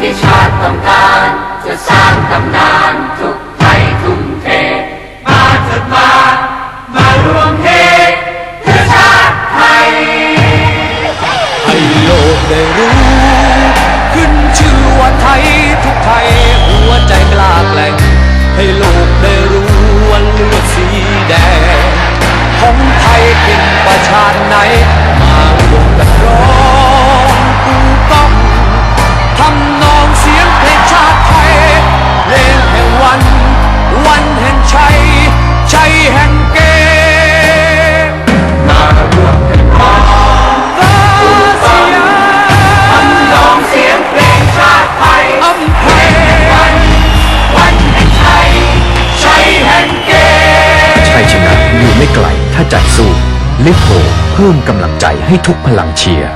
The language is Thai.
ที่ชาติต้องการ จะสร้างตำนานทุกไทยทุ่มเท มาเถิดมา มารวมเทเพื่อชาติไทย ให้โลกได้รู้ ขึ้นชื่อว่าไทยทุกไทย หัวใจกล้าแกล่งให้โลกได้รู้ว่าเลือดสีแดงของไทยเป็น ชาติไทยเพลงแห่งวัน วันแห่งชัยชัยแห่งเกมมารวมกันร้องฟ้าสยามร้องเสียงเพลงชาติไทยอำเภอวัน วันแห่งชัยชัยแห่งเกมชัยชนะอยู่ไม่ไกลถ้าใจสู้ลิโพเพิ่มกำลังใจให้ทุกพลังเชียร์